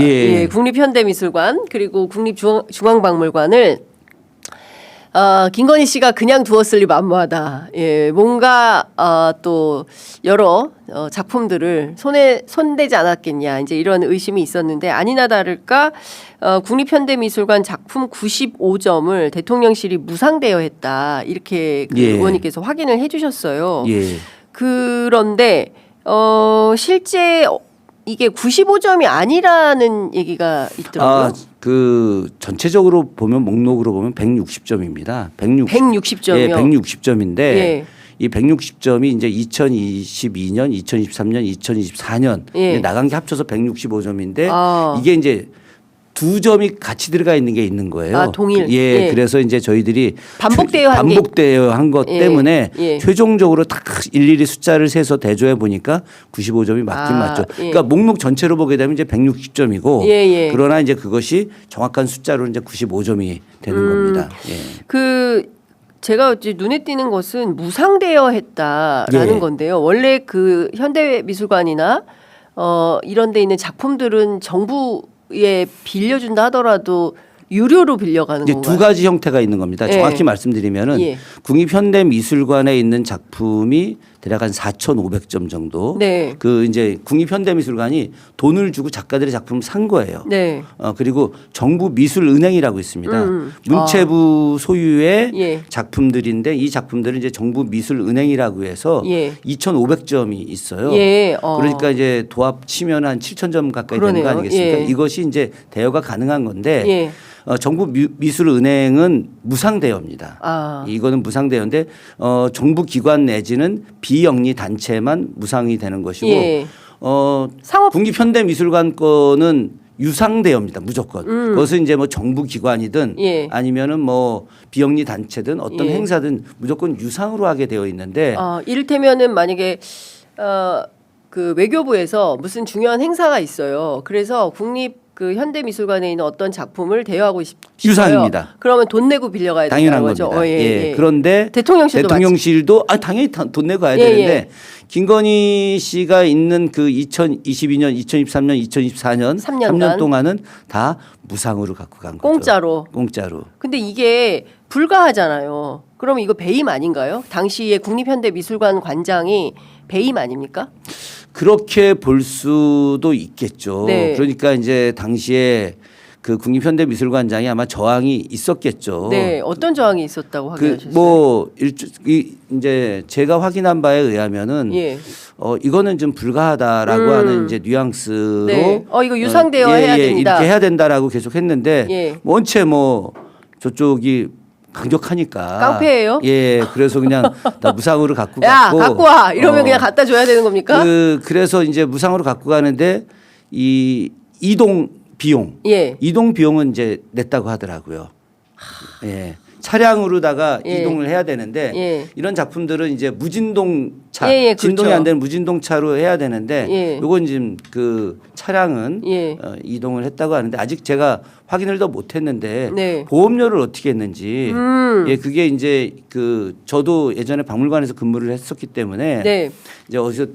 예. 예, 국립현대미술관 그리고 국립중앙박물관을 어, 김건희 씨가 그냥 두었을 리 만무하다. 예, 뭔가 어, 또 여러 어, 작품들을 손에 손대지 않았겠냐 이제 이런 의심이 있었는데 아니나 다를까 어, 국립현대미술관 작품 95점을 대통령실이 무상 대여했다 이렇게 그 예. 의원님께서 확인을 해주셨어요. 예. 그런데 어 실제 이게 95점이 아니라는 얘기가 있더라고요. 아, 그 전체적으로 보면 목록으로 보면 160점입니다. 160. 160점이요. 예, 160점인데 예. 이 160점이 이제 2022년, 2023년, 2024년 예. 나간 게 합쳐서 165점인데 아. 이게 이제 두 점이 같이 들어가 있는 게 있는 거예요. 아, 동일. 예, 예. 그래서 이제 저희들이 반복 대여한 게 반복 대여 한 것 예, 때문에 예. 최종적으로 딱 일일이 숫자를 세서 대조해 보니까 95점이 맞긴 아, 맞죠. 예. 그러니까 목록 전체로 보게 되면 이제 160점이고 예, 예. 그러나 이제 그것이 정확한 숫자로 이제 95점이 되는 음. 겁니다. 예. 그 제가 이제 눈에 띄는 것은 무상대여 했다라는 예. 건데요. 원래 그 현대미술관이나 어 이런 데 있는 작품들은 정부 에 빌려준다 하더라도 유료로 빌려가는 이제 건가요? 두 가지 형태가 있는 겁니다. 예. 정확히 말씀드리면은 예. 국립현대미술관에 있는 작품이 대략 한 4,500점 정도. 네. 그 이제 국립현대미술관이 돈을 주고 작가들의 작품을 산 거예요. 네. 어 그리고 정부 미술은행이라고 있습니다. 음. 문체부 소유의 예. 작품들인데 이 작품들은 이제 정부 미술은행이라고 해서 예. 2,500점이 있어요. 예. 어. 그러니까 이제 도합 치면 한 7,000점 가까이 되는 거 그러네요. 아니겠습니까? 예. 이것이 이제 대여가 가능한 건데 예. 어, 정부 미, 미술은행은 무상대여입니다. 아. 이거는 무상대여인데 어, 정부 기관 내지는 비영리 단체만 무상이 되는 것이고 예. 어, 상업 국립현대미술관 거는 유상대여입니다. 무조건. 그것은 이제 뭐 정부 기관이든 음. 예. 아니면은 뭐 비영리 단체든 어떤 예. 행사든 무조건 유상으로 하게 되어 있는데 어, 이를테면은 만약에 어, 그 외교부에서 무슨 중요한 행사가 있어요. 그래서 국립 그 현대미술관에 있는 어떤 작품을 대여하고 싶, 싶어요. 유상입니다. 그러면 돈 내고 빌려가야 당연한 된다는 거죠. 겁니다. 어, 예, 그런데 대통령실도 대통령실도 아 당연히 다- 돈 내고 가야 예, 되는데 예. 김건희 씨가 있는 그 2022년, 2023년, 2024년 삼 년간. 3년 동안은 다 무상으로 갖고 간 거죠. 공짜로. 공짜로. 근데 이게 불가하잖아요. 그러면 이거 배임 아닌가요? 당시에 국립현대미술관 관장이 배임 아닙니까? 그렇게 볼 수도 있겠죠. 네. 그러니까 이제 당시에 그 국립현대미술관장이 아마 저항이 있었겠죠. 네, 어떤 저항이 있었다고 확인하셨어요? 그뭐 이 이제 제가 확인한 바에 의하면은 예. 어 이거는 좀 불가하다라고 음. 하는 이제 뉘앙스로 네. 어, 이거 유상대여 어, 예, 해야 예, 된다. 이렇게 해야 된다라고 계속 했는데 예. 원체 뭐 저쪽이 강력하니까 깡패예요? 예, 그래서 그냥 나 무상으로 갖고 야, 갔고 갖고 와. 이러면 어, 그냥 갖다 줘야 되는 겁니까? 그 그래서 이제 무상으로 갖고 가는데 이 이동 비용 예. 이동 비용은 이제 냈다고 하더라고요. 예. 차량으로다가 예. 이동을 해야 되는데 예. 이런 작품들은 이제 무진동 차, 예, 예, 진동이 그렇죠. 안 되는 무진동 차로 해야 되는데 예. 요건 지금 그 차량은 예. 어, 이동을 했다고 하는데 아직 제가 확인을 더 못했는데 네. 보험료를 어떻게 했는지 음. 예 그게 이제 그 저도 예전에 박물관에서 근무를 했었기 때문에 네. 이제 어디서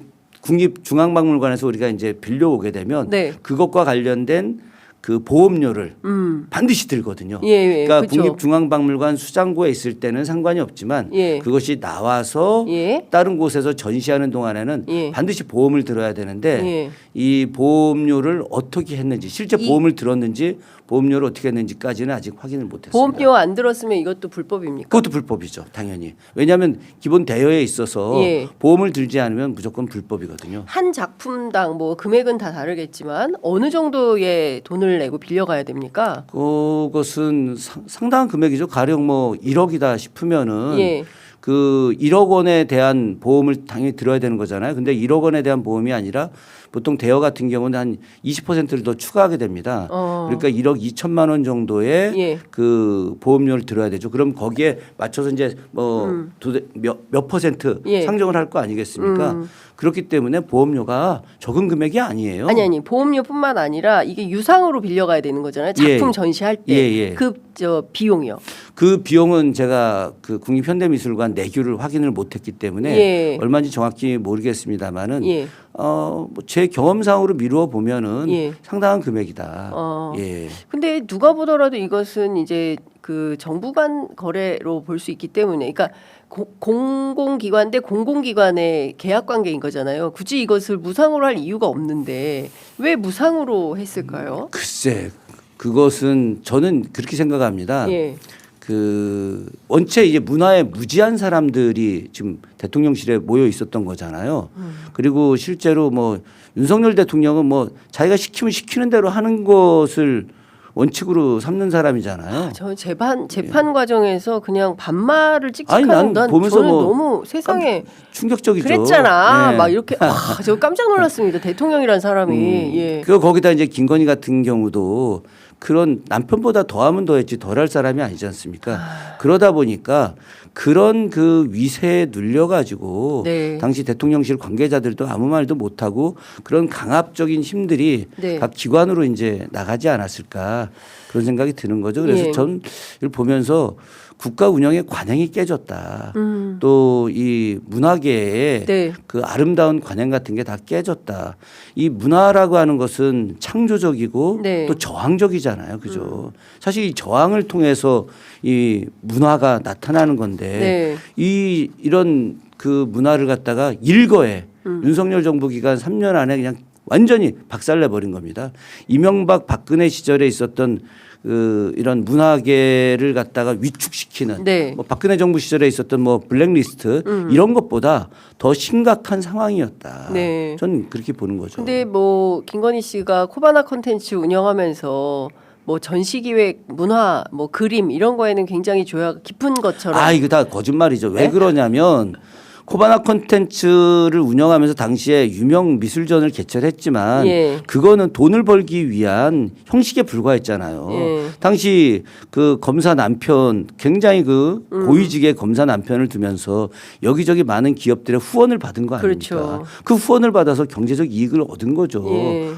국립중앙박물관에서 우리가 이제 빌려오게 되면 네. 그것과 관련된 그 보험료를 음. 반드시 들거든요. 예, 예. 그러니까 그쵸. 국립중앙박물관 수장고에 있을 때는 상관이 없지만 예. 그것이 나와서 예. 다른 곳에서 전시하는 동안에는 예. 반드시 보험을 들어야 되는데 예. 이 보험료를 어떻게 했는지 실제 이- 보험을 들었는지 보험료를 어떻게 했는지까지는 아직 확인을 못했습니다. 보험료 안 들었으면 이것도 불법입니까? 그것도 불법이죠, 당연히. 왜냐하면 기본 대여에 있어서 예. 보험을 들지 않으면 무조건 불법이거든요. 한 작품당 뭐 금액은 다 다르겠지만 어느 정도의 돈을 내고 빌려가야 됩니까? 그것은 상, 상당한 금액이죠. 가령 뭐 1억이다 싶으면은 예. 그 1억 원에 대한 보험을 당연히 들어야 되는 거잖아요. 근데 1억 원에 대한 보험이 아니라 보통 대여 같은 경우는 한 20%를 더 추가하게 됩니다. 어. 그러니까 1억 2천만 원 정도의 예. 그 보험료를 들어야 되죠. 그럼 거기에 맞춰서 이제 뭐 음. 몇, 몇 퍼센트 예. 상정을 할 거 아니겠습니까? 음. 그렇기 때문에 보험료가 적은 금액이 아니에요. 아니 아니 보험료뿐만 아니라 이게 유상으로 빌려가야 되는 거잖아요. 작품 예. 전시할 예, 때 예. 그저 비용이요. 그 비용은 제가 그 국립현대미술관 내규를 확인을 못했기 때문에 예. 얼마인지 정확히 모르겠습니다만은 예. 어제 경험상으로 미루어 보면은 예. 상당한 금액이다. 어. 예. 근데 누가 보더라도 이것은 이제 그 정부 간 거래로 볼 수 있기 때문에 그러니까 고- 공공기관 대 공공기관의 계약 관계인 거잖아요. 굳이 이것을 무상으로 할 이유가 없는데 왜 무상으로 했을까요? 글쎄 그것은 저는 그렇게 생각합니다. 예. 그 원체 이제 문화에 무지한 사람들이 지금 대통령실에 모여 있었던 거잖아요. 음. 그리고 실제로 뭐 윤석열 대통령은 뭐 자기가 시키면 시키는 대로 하는 것을 원칙으로 삼는 사람이잖아요. 저 재판 재판 과정에서 그냥 반말을 예. 아니, 찍찍하는 난난 보면서 저는 뭐 너무 세상에 충격적이죠. 그랬잖아. 네. 막 이렇게 와, 저 깜짝 놀랐습니다. 대통령이란 사람이 음, 예. 그 거기다 이제 김건희 같은 경우도 그런 남편보다 더하면 더했지 덜 할 사람이 아니지 않습니까? 그러다 보니까 그런 그 위세에 눌려가지고 네. 당시 대통령실 관계자들도 아무 말도 못하고 그런 강압적인 힘들이 네. 각 기관으로 이제 나가지 않았을까 그런 생각이 드는 거죠. 그래서 예. 전 이걸 보면서 국가 운영의 관행이 깨졌다. 음. 또이 문화계에 네. 그 아름다운 관행 같은 게 다 깨졌다. 이 문화라고 하는 것은 창조적이고 네. 음. 또 저항적이잖아요. 그죠? 사실 이 저항을 통해서 이 문화가 나타나는 건데 네. 이 이런 그 문화를 갖다가 일거에 음. 윤석열 정부 기간 3년 안에 그냥 완전히 박살내 버린 겁니다. 이명박 박근혜 시절에 있었던 그 이런 문화계를 갖다가 위축시키는 네. 음. 뭐 박근혜 정부 시절에 있었던 뭐 블랙리스트 이런 것보다 더 심각한 상황이었다. 네. 저는 그렇게 보는 거죠. 근데 뭐 김건희 씨가 코바나 콘텐츠 운영하면서 뭐 전시 기획, 문화, 뭐 그림 이런 거에는 굉장히 조화가 깊은 것처럼 아 이거 다 거짓말이죠. 왜 네? 그러냐면 코바나 콘텐츠를 운영하면서 당시에 유명 미술전을 개최를 했지만 예. 그거는 돈을 벌기 위한 형식에 불과했잖아요. 예. 당시 그 검사 남편 굉장히 그 음. 고위직의 검사 남편을 두면서 여기저기 많은 기업들의 후원을 받은 거 아닙니까? 그렇죠. 그 후원을 받아서 경제적 이익을 얻은 거죠. 예.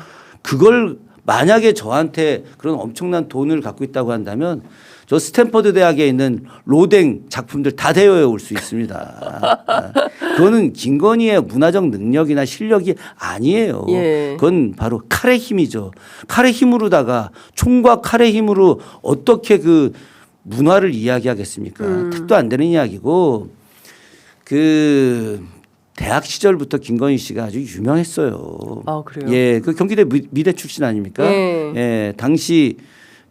그걸 만약에 저한테 그런 엄청난 돈을 갖고 있다고 한다면 저 스탠퍼드 대학에 있는 로댕 작품들 다 대여해 올 수 있습니다. 아, 그거는 김건희의 문화적 능력이나 실력이 아니에요. 예. 그건 바로 칼의 힘이죠. 칼의 힘으로다가 총과 칼의 힘으로 어떻게 그 문화를 이야기하겠습니까? 음. 뜻도 안 되는 이야기고 그 대학 시절부터 김건희 씨가 아주 유명했어요. 아, 그래요? 예, 그 경기대 미- 미대 출신 아닙니까? 예. 예, 당시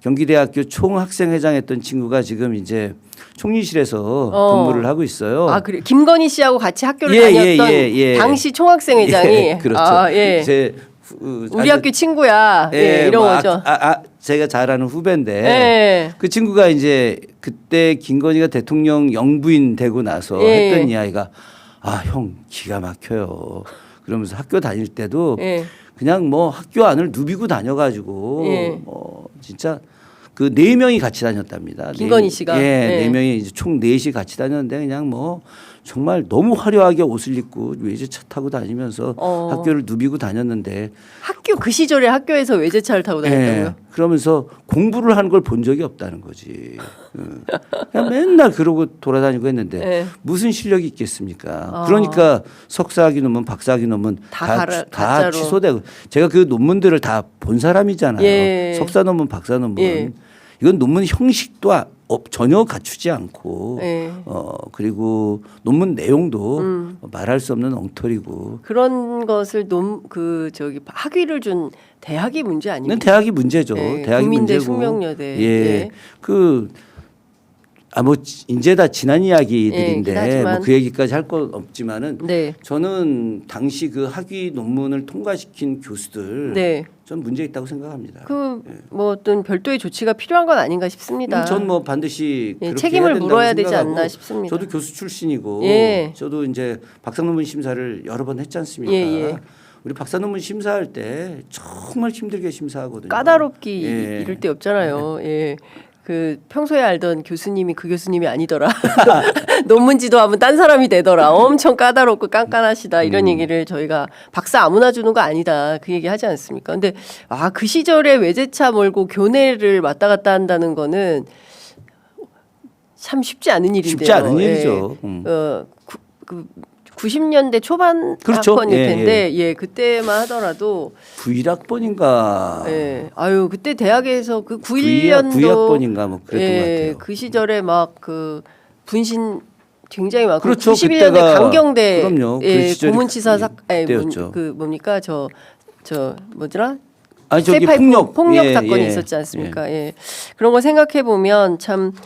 경기대학교 총학생회장 했던 친구가 지금 이제 총리실에서 어. 근무를 하고 있어요. 아 그래 김건희 씨하고 같이 학교를 예, 다녔던 예, 예, 예. 당시 총학생회장이 예, 그렇죠. 아, 예. 제 후- 우리 학교 친구야 예, 이런 뭐 아- 거죠. 아, 아, 제가 잘 아는 후배인데 예. 그 친구가 이제 그때 김건희가 대통령 영부인 되고 나서 예. 했던 이야기가 아 형 기가 막혀요. 그러면서 학교 다닐 때도 예. 그냥 뭐 학교 안을 누비고 다녀가지고 예. 뭐 진짜 그 네 명이 같이 다녔답니다. 김건희 네- 씨가? 예, 예. 네 명이 이제 총 넷이 같이 다녔는데 그냥 뭐 정말 너무 화려하게 옷을 입고 외제차 타고 다니면서 어. 학교를 누비고 다녔는데 학교 그 시절에 학교에서 외제차를 타고 다녔다고요? 예, 그러면서 공부를 하는 걸 본 적이 없다는 거지. 응. 그냥 맨날 그러고 돌아다니고 했는데 예. 무슨 실력이 있겠습니까? 어. 그러니까 석사학위 논문, 박사학위 논문 다 다, 가라- 다. 취소되고 제가 그 논문들을 다 본 사람이잖아요. 예. 석사 논문, 박사 논문. 예. 이건 논문 형식도 아- 업- 전혀 갖추지 않고 예. 어 그리고 논문 내용도 음. 말할 수 없는 엉터리고 그런 것을 논 그 저기 학위를 준 대학이 문제 아닙니까? 대학이 문제죠. 예, 대학이 국민대 문제고. 숙명여대. 예. 예. 그아뭐 이제 다 지난 예, 이야기들인데 하지만- 뭐그 얘기까지 할 건 없지만은 네. 저는 당시 그 학위 논문을 통과시킨 교수들 네. 전 문제 있다고 생각합니다. 그뭐 어떤 별도의 조치가 필요한 건 아닌가 싶습니다. 전 뭐 반드시 예, 책임을 물어야 되지 않나 싶습니다. 저도 교수 출신이고 예. 저도 이제 박사 논문 심사를 여러 번 했지 않습니까? 예, 예. 우리 박사 논문 심사할 때 정말 힘들게 심사하거든요. 까다롭기 예. 이럴 데 없잖아요. 예. 그 평소에 알던 교수님이 그 교수님이 아니더라. 논문 지도 하면 딴 사람이 되더라. 엄청 까다롭고 깐깐하시다. 음. 이런 얘기를 저희가 박사 아무나 주는 거 아니다. 그 얘기 하지 않습니까? 근데 아, 그 시절에 외제차 몰고 교내를 왔다 갔다 한다는 거는 참 쉽지 않은 일인데요. 쉽지 않은 예. 일이죠. 음. 어, 구, 그 90년대 초반 그렇죠. 학번일 예, 텐데 예, 그때만 하더라도 9일학번인가 예. 아유, 그때 대학에서 그 9일 91년도 9학번인가 뭐 그랬던 예, 것 같아요. 그 시절에 막 그 분신 굉장히 많고 그렇죠. 91년대 그때가- 강경대 그럼요. 그 예, 시절이 고문치사 사 예. 그 뭡니까 저저 뭐더라 아니 저기 폭력 폭력 예, 사건이 예, 있었지 않습니까? 예. 그런 거 생각해 보면 참 아,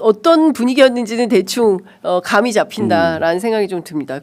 어떤 분위기였는지는 대충 어, 감이 잡힌다라는 생각이 좀 듭니다.